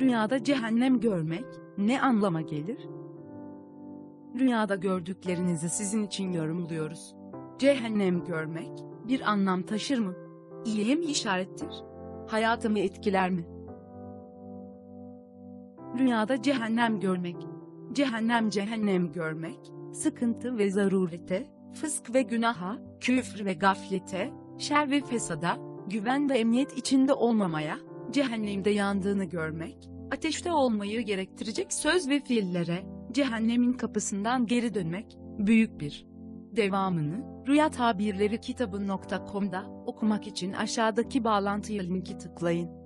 Rüyada cehennem görmek ne anlama gelir? Rüyada gördüklerinizi sizin için yorumluyoruz. Cehennem görmek bir anlam taşır mı? İyiye mi işarettir? Hayatımı etkiler mi? Rüyada cehennem görmek. Cehennem cehennem görmek, sıkıntı ve zarurete, fısk ve günaha, küfür ve gaflete, şer ve fesada, güven ve emniyet içinde olmamaya, cehennemde yandığını görmek, ateşte olmayı gerektirecek söz ve fiillere, cehennemin kapısından geri dönmek, büyük bir. Devamını, Rüya Tabirleri kitabı.com'da okumak için aşağıdaki bağlantıya linki tıklayın.